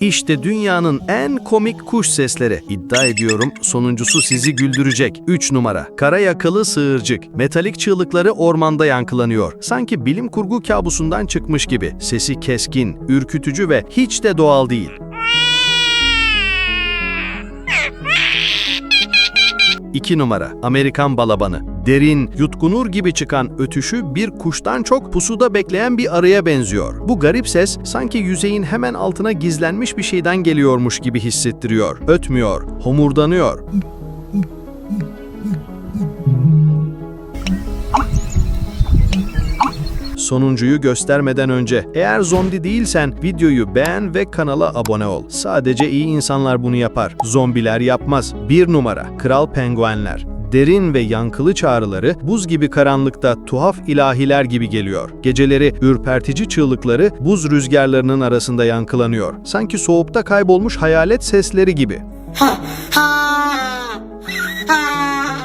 İşte dünyanın en komik kuş sesleri. İddia ediyorum sonuncusu sizi güldürecek. 3 numara. Kara yakalı sığırcık. Metalik çığlıkları ormanda yankılanıyor. Sanki bilim kurgu kabusundan çıkmış gibi. Sesi keskin, ürkütücü ve hiç de doğal değil. 2 numara Amerikan balabanı. Derin, yutkunur gibi çıkan ötüşü bir kuştan çok pusuda bekleyen bir arıya benziyor. Bu garip ses sanki yüzeyin hemen altına gizlenmiş bir şeyden geliyormuş gibi hissettiriyor. Ötmüyor, homurdanıyor. Sonuncuyu göstermeden önce eğer zombi değilsen videoyu beğen ve kanala abone ol. Sadece iyi insanlar bunu yapar. Zombiler yapmaz. Bir numara Kral Penguenler. Derin ve yankılı çağrıları buz gibi karanlıkta tuhaf ilahiler gibi geliyor. Geceleri ürpertici çığlıkları buz rüzgarlarının arasında yankılanıyor. Sanki soğukta kaybolmuş hayalet sesleri gibi. Ha,